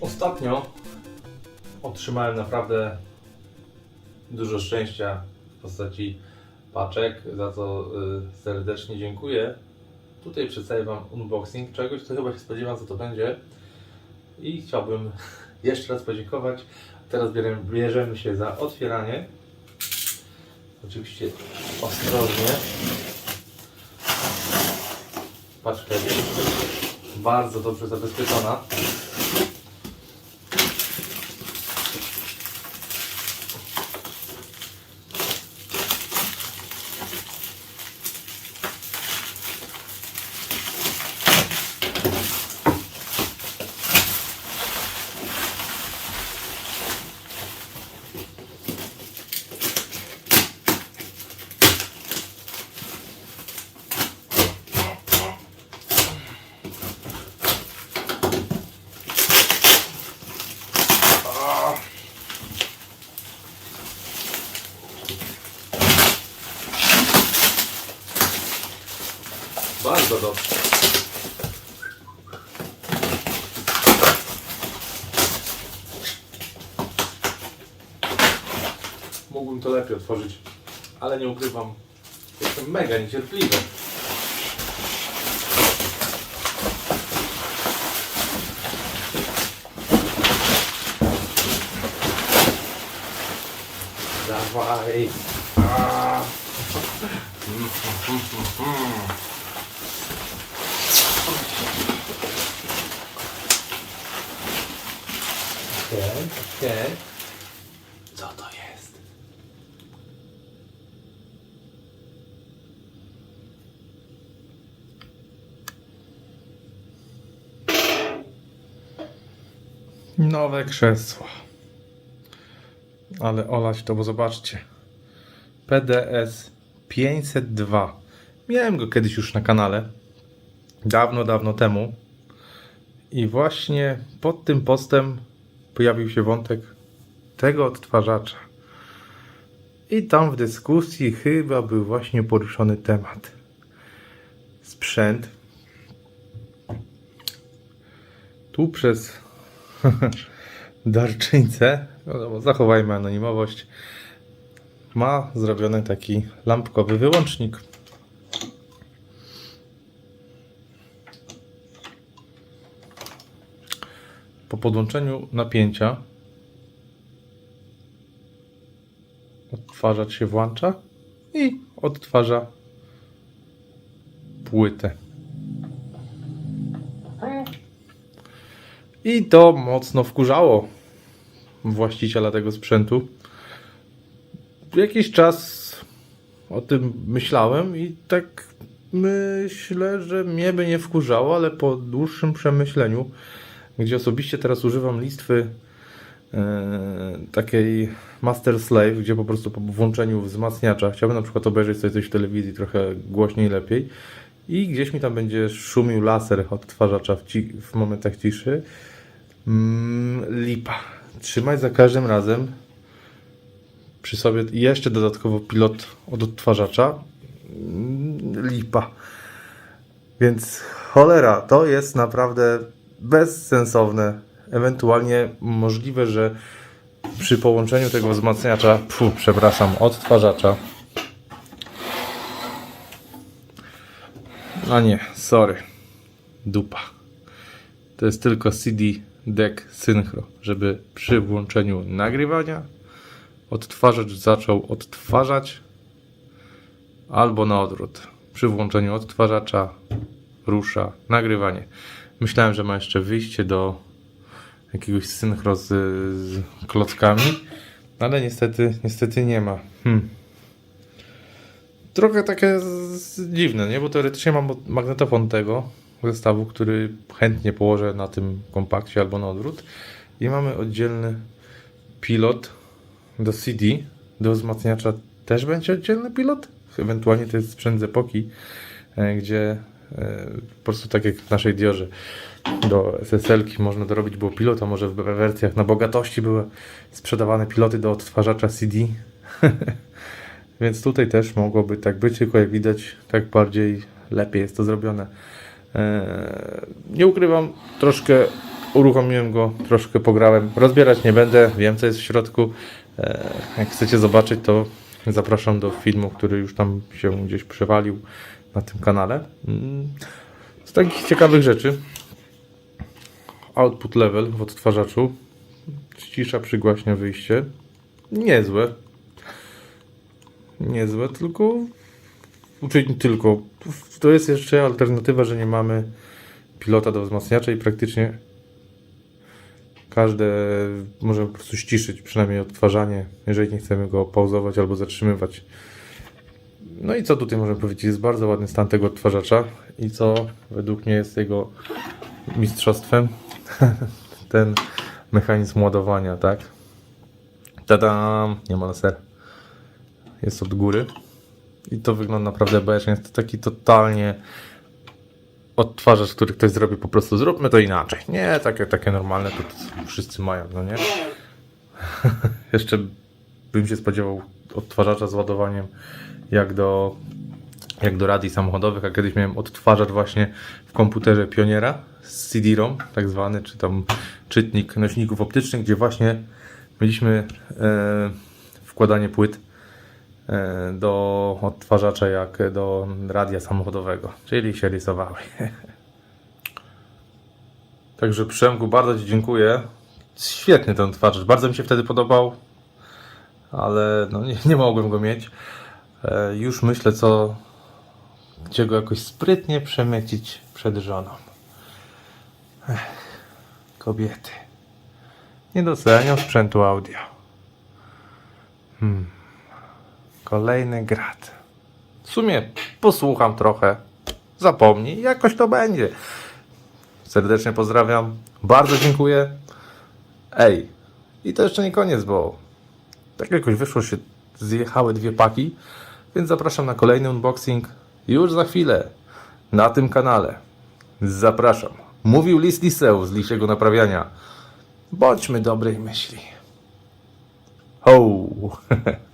Ostatnio otrzymałem naprawdę dużo szczęścia w postaci paczek, za co y, serdecznie dziękuję. Tutaj przedstawię Wam unboxing czegoś, co chyba się spodziewam, co to będzie. I chciałbym jeszcze raz podziękować. Teraz bierzemy, bierzemy się za otwieranie. Oczywiście ostrożnie. Paczka jest bardzo dobrze zabezpieczona. Bardzo dobrze. Mógłbym to lepiej otworzyć, ale nie ukrywam, jestem mega niecierpliwy. Dawaj. A. Okej, okej. Co to jest? Nowe krzesła. Ale olać to, bo zobaczcie. PDS 502. Miałem go kiedyś już na kanale. Dawno, dawno temu. I właśnie pod tym postem pojawił się wątek tego odtwarzacza. I tam w dyskusji chyba był właśnie poruszony temat. Sprzęt. Tu przez darczyńcę, no, zachowajmy anonimowość, ma zrobiony taki lampkowy wyłącznik. Po podłączeniu napięcia odtwarzacz się włącza i odtwarza płytę. I to mocno wkurzało właściciela tego sprzętu. Jakiś czas o tym myślałem i tak myślę, że mnie by nie wkurzało, ale po dłuższym przemyśleniu, gdzie osobiście teraz używam listwy e, takiej Master Slave, gdzie po prostu po włączeniu wzmacniacza chciałbym na przykład obejrzeć sobie coś w telewizji trochę głośniej, lepiej i gdzieś mi tam będzie szumił laser odtwarzacza w, ci, w momentach ciszy. Mm, lipa. Trzymaj za każdym razem przy sobie jeszcze dodatkowo pilot od odtwarzacza. Mm, Lipa. Więc cholera, to jest naprawdę bezsensowne. Ewentualnie możliwe, że przy połączeniu tego wzmacniacza, pfu, przepraszam, odtwarzacza. A nie, sorry. Dupa. To jest tylko CD deck synchro, żeby przy włączeniu nagrywania odtwarzacz zaczął odtwarzać albo na odwrót. Przy włączeniu odtwarzacza rusza nagrywanie. Myślałem, że ma jeszcze wyjście do jakiegoś synchro z, z klockami, ale niestety, niestety nie ma. Hmm. Trochę takie z- dziwne, nie? Bo teoretycznie mam magnetofon tego zestawu, który chętnie położę na tym kompakcie albo na odwrót. I mamy oddzielny pilot do CD, do wzmacniacza też będzie oddzielny pilot? Ewentualnie to jest sprzęt z epoki, e, gdzie po prostu tak jak w naszej Diorze do SSL-ki można dorobić było pilot, a może w wersjach na bogatości były sprzedawane piloty do odtwarzacza CD. Więc tutaj też mogłoby tak być, tylko jak widać, tak bardziej lepiej jest to zrobione. Eee, nie ukrywam, troszkę uruchomiłem go, troszkę pograłem. Rozbierać nie będę, wiem co jest w środku. Eee, jak chcecie zobaczyć, to zapraszam do filmu, który już tam się gdzieś przewalił na tym kanale. Mm, Z takich ciekawych rzeczy. Output level w odtwarzaczu. Ścisza, przygłaśnia wyjście. Niezłe. Niezłe, tylko. Czyli tylko. To jest jeszcze alternatywa, że nie mamy pilota do wzmacniacza i praktycznie każde możemy po prostu ściszyć, przynajmniej odtwarzanie, jeżeli nie chcemy go pauzować albo zatrzymywać. No i co tutaj możemy powiedzieć? Jest bardzo ładny stan tego odtwarzacza i co według mnie jest jego mistrzostwem ten mechanizm ładowania, tak? Tadam! Nie ma laser. Jest od góry. I to wygląda naprawdę bajecznie. Jest to taki totalnie odtwarzacz, który ktoś zrobi po prostu zróbmy to inaczej. Nie, takie, takie normalne to, to wszyscy mają, no nie? Jeszcze bym się spodziewał odtwarzacza z ładowaniem jak do, jak do radii samochodowych, a kiedyś miałem odtwarzacz właśnie w komputerze Pioniera z CD-ROM, tak zwany, czy tam czytnik nośników optycznych, gdzie właśnie mieliśmy e, wkładanie płyt e, do odtwarzacza jak do radia samochodowego, czyli się rysowały. Także Przemku, bardzo Ci dziękuję. Świetny ten odtwarzacz, bardzo mi się wtedy podobał, ale no nie, nie mogłem go mieć. E, już myślę, co, gdzie go jakoś sprytnie przemycić przed żoną. Ech, kobiety. Nie docenią sprzętu audio. Hmm. Kolejny grat. W sumie posłucham trochę. Zapomnij, jakoś to będzie. Serdecznie pozdrawiam. Bardzo dziękuję. Ej, i to jeszcze nie koniec, bo tak jakoś wyszło się, zjechały dwie paki, więc zapraszam na kolejny unboxing już za chwilę na tym kanale. Zapraszam. Mówił Lis Liseus z Lisiego Naprawiania. Bądźmy dobrej myśli. Ho!